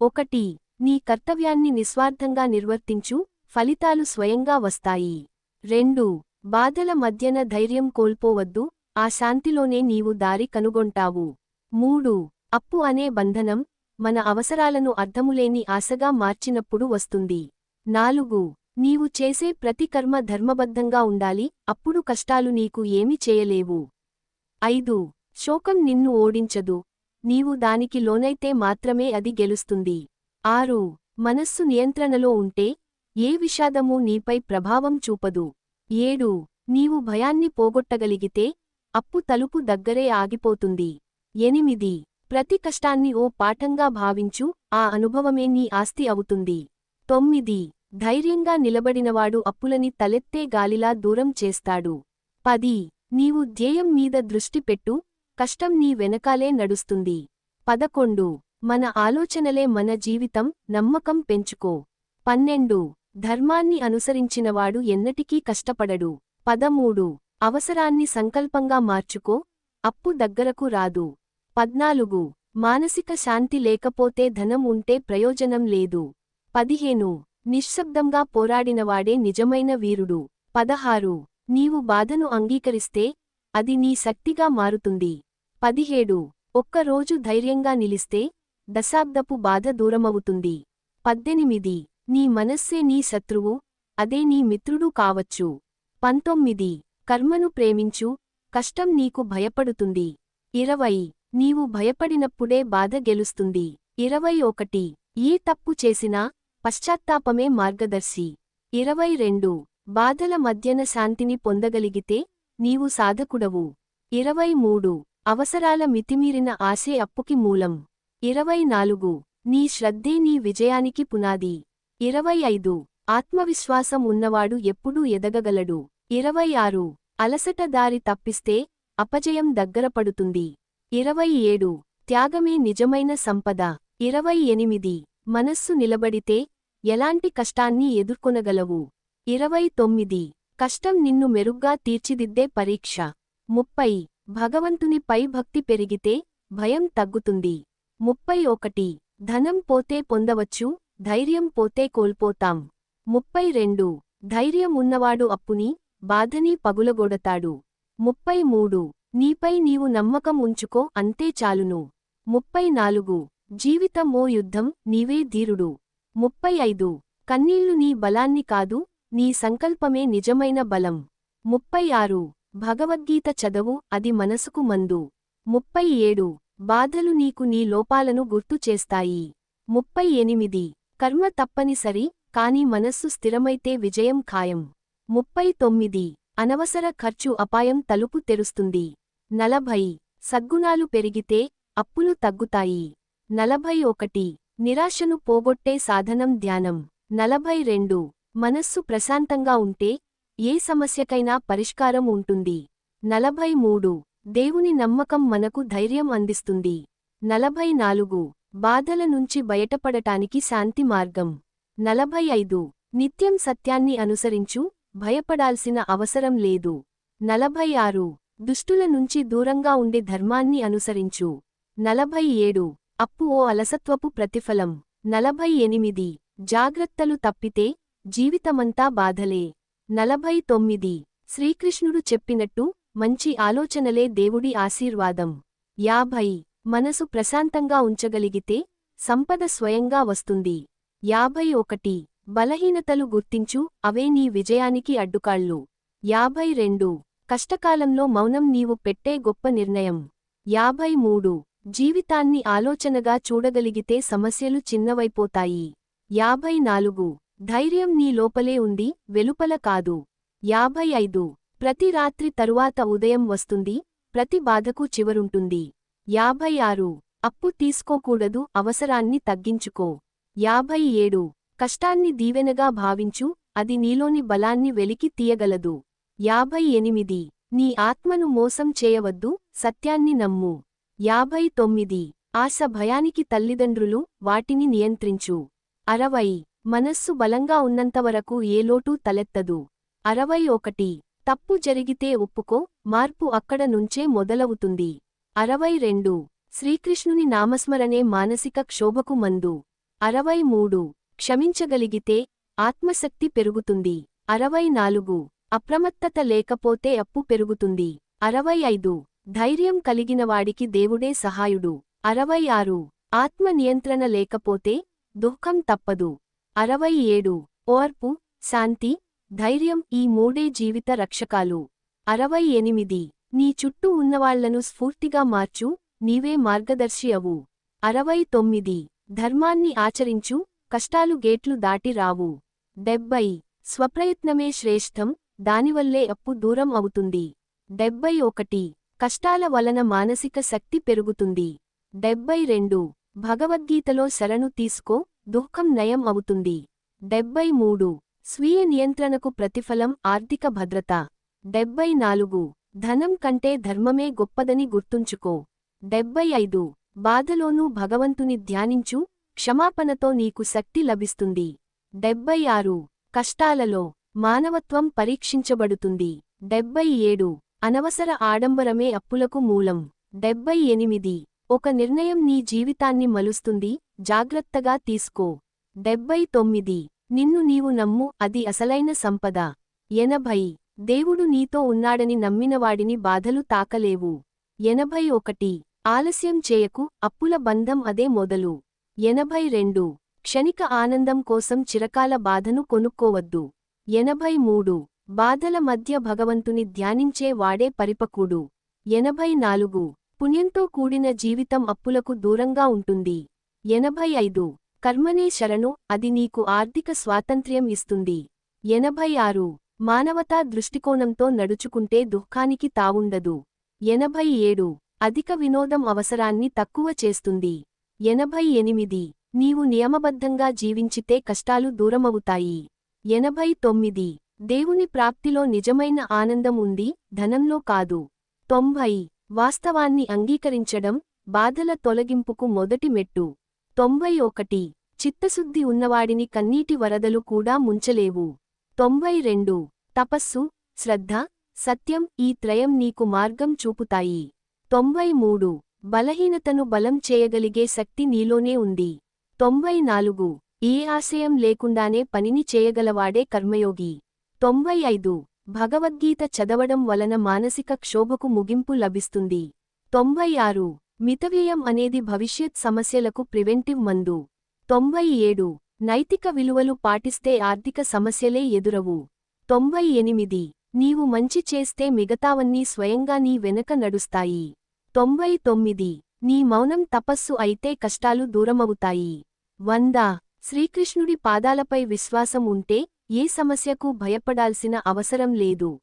ఒకటి నీ కర్తవ్యాన్ని నిస్వార్థంగా నిర్వర్తించు ఫలితాలు స్వయంగా వస్తాయి. రెండు బాధల మధ్యన ధైర్యం కోల్పోవద్దు ఆ శాంతిలోనే నీవు దారి కనుగొంటావు. మూడు అప్పు అనే బంధనం మన అవసరాలను అర్థములేని ఆశగా మార్చినప్పుడు వస్తుంది. నాలుగు నీవు చేసే ప్రతి కర్మ ధర్మబద్ధంగా ఉండాలి అప్పుడు కష్టాలు నీకు ఏమి చేయలేవు. ఐదు శోకం నిన్ను ఓడించదు నీవు దానికి లోనైతే మాత్రమే అది గెలుస్తుంది. ఆరు మనస్సు నియంత్రణలో ఉంటే ఏ విషాదమూ నీపై ప్రభావం చూపదు. ఏడు నీవు భయాన్ని పోగొట్టగలిగితే అప్పు తలుపు దగ్గరే ఆగిపోతుంది. ఎనిమిది ప్రతి కష్టాన్ని ఓ పాఠంగా భావించు ఆ అనుభవమే నీ ఆస్తి అవుతుంది. తొమ్మిది ధైర్యంగా నిలబడినవాడు అప్పులని తలెత్తే గాలిలా దూరం చేస్తాడు. పది నీవు ధ్యేయం మీద దృష్టి పెట్టు కష్టం నీ వెనకాలే నడుస్తుంది. పదకొండు. మన ఆలోచనలే మన జీవితం నమ్మకం పెంచుకో. పన్నెండు. ధర్మాన్ని అనుసరించినవాడు ఎన్నటికీ కష్టపడడు. పదమూడు. అవసరాన్ని సంకల్పంగా మార్చుకో. అప్పు దగ్గరకు రాదు. పద్నాలుగు. మానసిక శాంతి లేకపోతే ధనం ఉంటే ప్రయోజనం లేదు. పదిహేను. నిశ్శబ్దంగా పోరాడినవాడే నిజమైన వీరుడు. పదహారు. నీవు బాధను అంగీకరిస్తే అది నీ శక్తిగా మారుతుంది. పదిహేడు. ఒక్కరోజు ధైర్యంగా నిలిస్తే దశాబ్దపు బాధ దూరమవుతుంది. పద్దెనిమిది. నీ మనస్సే నీ శత్రువు అదే నీ మిత్రుడు కావచ్చు. పంతొమ్మిది. కర్మను ప్రేమించు కష్టం నీకు భయపడుతుంది. ఇరవై. నీవు భయపడినప్పుడే బాధ గెలుస్తుంది. ఇరవై ఒకటి. ఏ తప్పు చేసినా పశ్చాత్తాపమే మార్గదర్శి. ఇరవై రెండు. బాధల మధ్యన శాంతిని పొందగలిగితే నీవు సాధకుడవు. ఇరవై మూడు. అవసరాల మితిమీరిన ఆశే అప్పుకి మూలం. ఇరవై నాలుగు. నీ శ్రద్ధే నీ విజయానికి పునాది. ఇరవై ఐదు. ఆత్మవిశ్వాసం ఉన్నవాడు ఎప్పుడూ ఎదగగలడు. ఇరవై ఆరు. అలసట దారి తప్పిస్తే అపజయం దగ్గరపడుతుంది ఇరవై ఏడు. త్యాగమే నిజమైన సంపద. ఇరవై ఎనిమిది. మనస్సు నిలబడితే ఎలాంటి కష్టాన్ని ఎదుర్కొనగలవు? ఇరవై తొమ్మిది. కష్టం నిన్ను మెరుగ్గా తీర్చిదిద్దే పరీక్ష. ముప్పై. భగవంతునిపై భక్తి పెరిగితే భయం తగ్గుతుంది. ముప్పై ఒకటి. ధనం పోతే పొందవచ్చు ధైర్యం పోతే కోల్పోతాం. ముప్పై రెండు. ధైర్యం ఉన్నవాడు అప్పుని బాధని పగులగొడతాడు. ముప్పై మూడు. నీపై నీవు నమ్మకం ఉంచుకో అంతే చాలును. ముప్పై నాలుగు. జీవితమో యుద్ధం నీవే ధీరుడు. ముప్పై ఐదు. కన్నీళ్ళు నీ బలాన్ని కాదు నీ సంకల్పమే నిజమైన బలం. ముప్పై ఆరు. భగవద్గీత చదవు అది మనసుకు మందు. ముప్పై ఏడు. బాధలు నీకు నీ లోపాలను గుర్తు చేస్తాయి. ముప్పై ఎనిమిది. కర్మ తప్పనిసరి కాని మనస్సు స్థిరమైతే విజయం ఖాయం. ముప్పై తొమ్మిది. అనవసర ఖర్చు అపాయం తలుపు తెరుస్తుంది. నలభై. సద్గుణాలు పెరిగితే అప్పులు తగ్గుతాయి. నలభై ఒకటి. నిరాశను పోగొట్టే సాధనం ధ్యానం. నలభై రెండు. మనస్సు ప్రశాంతంగా ఉంటే ఏ సమస్యకైనా పరిష్కారం ఉంటుంది. నలభై మూడు. దేవుని నమ్మకం మనకు ధైర్యం అందిస్తుంది. నలభై నాలుగు. బాధల నుంచి బయటపడటానికి శాంతి మార్గం. నలభై ఐదు. నిత్యం సత్యాన్ని అనుసరించు భయపడాల్సిన అవసరం లేదు. నలభై ఆరు. దుష్టుల నుంచి దూరంగా ఉండే ధర్మాన్ని అనుసరించు. నలభై ఏడు. అప్పు ఓ అలసత్వపు ప్రతిఫలం. నలభై ఎనిమిది. జాగ్రత్తలు తప్పితే జీవితమంతా బాధలే. నలభై తొమ్మిది శ్రీకృష్ణుడు చెప్పినట్టు మంచి ఆలోచనలే దేవుడి ఆశీర్వాదం. యాభై. మనసు ప్రశాంతంగా ఉంచగలిగితే సంపద స్వయంగా వస్తుంది. యాభై ఒకటి. బలహీనతలు గుర్తించు అవే నీ విజయానికి అడ్డుకాళ్ళు. యాభై రెండు. కష్టకాలంలో మౌనం నీవు పెట్టే గొప్ప నిర్ణయం. యాభై మూడు. జీవితాన్ని ఆలోచనగా చూడగలిగితే సమస్యలు చిన్నవైపోతాయి. యాభై నాలుగు. ధైర్యం నీ లోపలే ఉంది వెలుపల కాదు. యాభై ఐదు. ప్రతి రాత్రి తరువాత ఉదయం వస్తుంది ప్రతి బాధకు చివరుంటుంది. యాభై ఆరు. అప్పు తీసుకోకూడదు అవసరాన్ని తగ్గించుకో. యాభై ఏడు. కష్టాన్ని దీవెనగా భావించు అది నీలోని బలాన్ని వెలికి తీయగలదు. యాభై ఎనిమిది. నీ ఆత్మను మోసం చేయవద్దు సత్యాన్ని నమ్ము. యాభై తొమ్మిది. ఆశ భయానికి తల్లిదండ్రులు వాటిని నియంత్రించు. అరవై. మనస్సు బలంగా ఉన్నంతవరకు ఏ లోటూ తలెత్తదు. అరవై ఒకటి. తప్పు జరిగితే ఒప్పుకో మార్పు అక్కడ నుంచే మొదలవుతుంది. అరవై రెండు. శ్రీకృష్ణుని నామస్మరణే మానసిక క్షోభకు మందు. అరవై మూడు. క్షమించగలిగితే ఆత్మశక్తి పెరుగుతుంది. అరవై నాలుగు. అప్రమత్తత లేకపోతే అప్పు పెరుగుతుంది. అరవై ఐదు. ధైర్యం కలిగినవాడికి దేవుడే సహాయుడు. అరవై ఆరు. ఆత్మ నియంత్రణ లేకపోతే దుఃఖం తప్పదు. అరవై ఏడు ఓర్పు శాంతి ధైర్యం ఈ మూడే జీవిత రక్షకాలు. అరవై ఎనిమిది నీ చుట్టూ ఉన్నవాళ్ళను స్ఫూర్తిగా మార్చు నీవే మార్గదర్శి అవు. అరవై తొమ్మిది ధర్మాన్ని ఆచరించు కష్టాలు గేట్లు దాటి రావు. డెబ్బై. స్వప్రయత్నమే శ్రేష్టం దానివల్లే అప్పు దూరం అవుతుంది. డెబ్బై ఒకటి కష్టాల వలన మానసిక శక్తి పెరుగుతుంది. డెబ్బై రెండు భగవద్గీతలో శరణు తీసుకో దుఃఖం నయం అవుతుంది. డెబ్బై మూడు. స్వీయ నియంత్రణకు ప్రతిఫలం ఆర్థిక భద్రత. డెబ్బై నాలుగు. ధనం కంటే ధర్మమే గొప్పదని గుర్తుంచుకో. డెబ్బై ఐదు. బాధలోనూ భగవంతుని ధ్యానించు క్షమాపణతో నీకు శక్తి లభిస్తుంది. డెబ్బై ఆరు. కష్టాలలో మానవత్వం పరీక్షించబడుతుంది. డెబ్బై ఏడు. అనవసర ఆడంబరమే అప్పులకు మూలం. డెబ్బై ఎనిమిది. ఒక నిర్ణయం నీ జీవితాన్ని మలుస్తుంది జాగ్రత్తగా తీసుకో. డెబ్బై తొమ్మిది. నిన్ను నీవు నమ్ము అది అసలైన సంపద. ఎనభై. దేవుడు నీతో ఉన్నాడని నమ్మినవాడిని బాధలు తాకలేవు. ఎనభై ఒకటి. ఆలస్యం చేయకు అప్పుల బంధం అదే మొదలు. ఎనభై రెండు. క్షణిక ఆనందం కోసం చిరకాల బాధను కొనుక్కోవద్దు. ఎనభై మూడు. బాధల మధ్య భగవంతుని ధ్యానించే వాడే పరిపకుడు ఎనభై నాలుగు. పుణ్యంతో కూడిన జీవితం అప్పులకు దూరంగా ఉంటుంది. ఎనభై ఐదు. కర్మనే శరణు అది నీకు ఆర్థిక స్వాతంత్ర్యం ఇస్తుంది. ఎనభై ఆరు. మానవతా దృష్టికోణంతో నడుచుకుంటే దుఃఖానికి తావుండదు. ఎనభై ఏడు. అధిక వినోదం అవసరాన్ని తక్కువ చేస్తుంది. ఎనభై ఎనిమిది. నీవు నియమబద్ధంగా జీవించితే కష్టాలు దూరమవుతాయి. ఎనభై తొమ్మిది. దేవుని ప్రాప్తిలో నిజమైన ఆనందం ఉంది ధనంలో కాదు. తొంభై. వాస్తవాన్ని అంగీకరించడం బాధల తొలగింపుకు మొదటి మెట్టు. తొంభై ఒకటి. చిత్తశుద్ధి ఉన్నవాడిని కన్నీటి వరదలు కూడా ముంచలేవు. తొంభై రెండు. తపస్సు శ్రద్ధ సత్యం ఈ త్రయం నీకు మార్గం చూపుతాయి. తొంభై మూడు. బలహీనతను బలం చేయగలిగే శక్తి నీలోనే ఉంది. తొంభై నాలుగు. ఏ ఆశయం లేకుండానే పనిని చేయగలవాడే కర్మయోగి. తొంభై ఐదు. భగవద్గీత చదవడం వలన మానసిక క్షోభకు ముగింపు లభిస్తుంది. తొంభై ఆరు. మితవ్యయం అనేది భవిష్యత్ సమస్యలకు ప్రివెంటివ్ మందు. తొంభై ఏడు. నైతిక విలువలు పాటిస్తే ఆర్థిక సమస్యలే ఎదురవు. తొంభై ఎనిమిది. నీవు మంచి చేస్తే మిగతావన్నీ స్వయంగా నీ వెనక నడుస్తాయి. తొంభై తొమ్మిది. నీ మౌనం తపస్సు అయితే కష్టాలు దూరమవుతాయి. వంద. శ్రీకృష్ణుడి పాదాలపై విశ్వాసం ఉంటే ఏ సమస్యకు భయపడాల్సిన అవసరం లేదు.